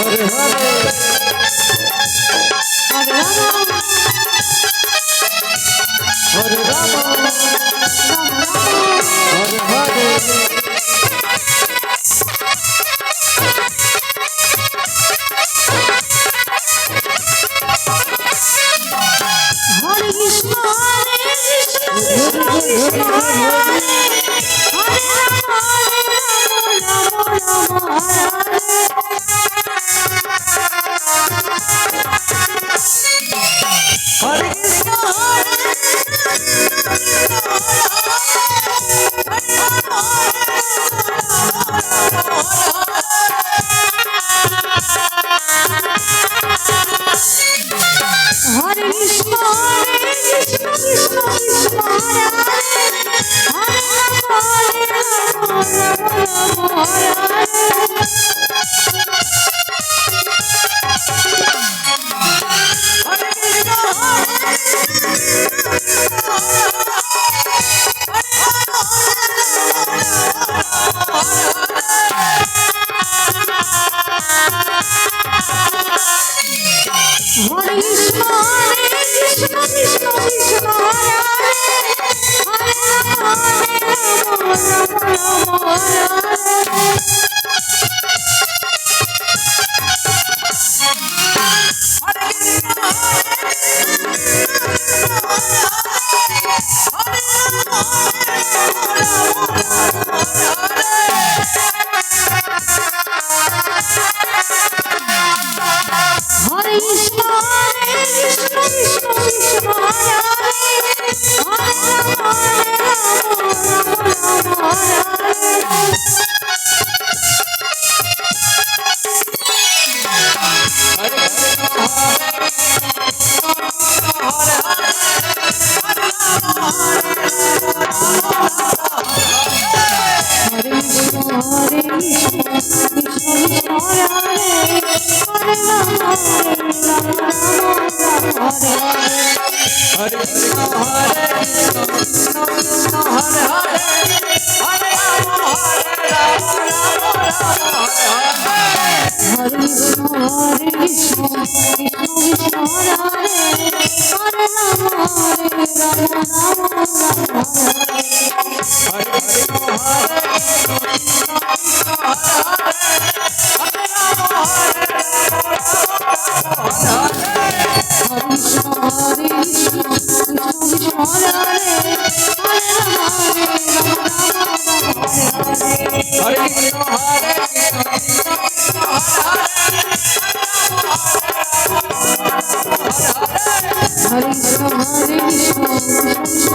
Hare Hare. Hare Ram What is mine? Hare Hare Hare Hare Hare Krishna Hare তোমার তোমার